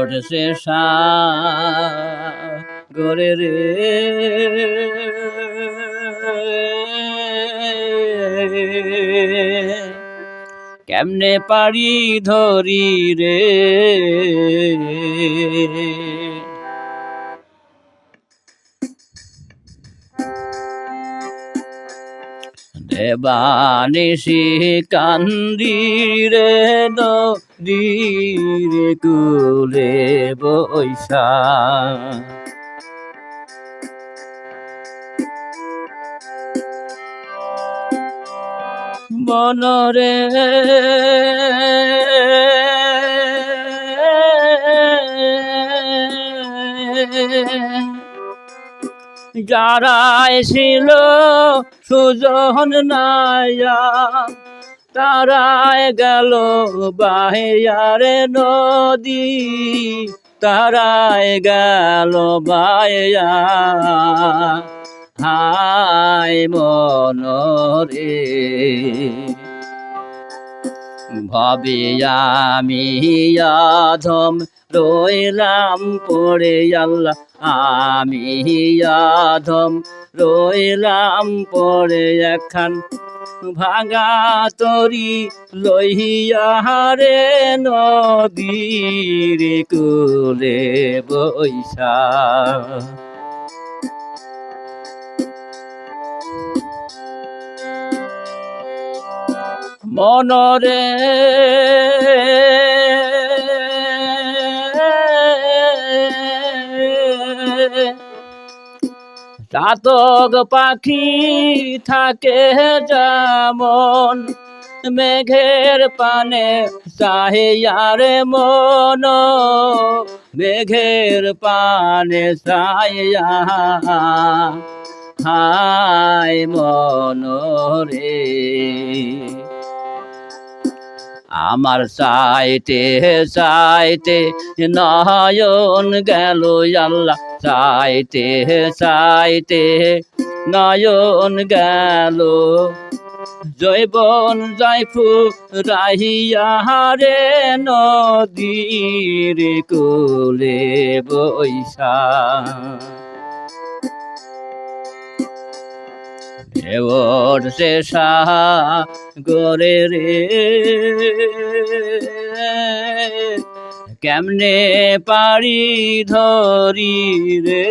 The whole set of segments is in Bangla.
ওঠছে গরে রে কেমনে পারি ধরি রে? দেবানিসি কান্দি রে নদীর কুলে বৈশা। মনরে যারা ছিল সুজন নাইয়া তারায় গেল বাহিয়ারে নদী। তারায় গেল বাহিয়া। হাই মনরে। ভাবি আমি আধম রইলাম পড়ে আল্লাহ। আমি আধম রইলাম পড়ে একখান ভাঙা তরি লইয়া রে নদীর কুলে বৈশা মনরে। চাতক পাখি থাকে যেমন মেঘের পানে চাহিয়ারে মন মেঘের পানে চাহিয়া হাই মনরে। আমার চাইতে চাইতে নয়ন গেল, আল্লাহ চাইতে চাইতে নয়ন গেল। জৈবন যাইফু রাহিয়া রে নদীর কোলে বৈশা এওর সে গরে রে। কেমনে পারি ধরি রে?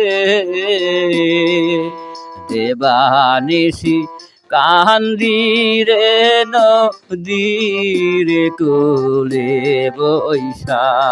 দেবানিসি কান্দি রে নদীর কোলে বৈশা।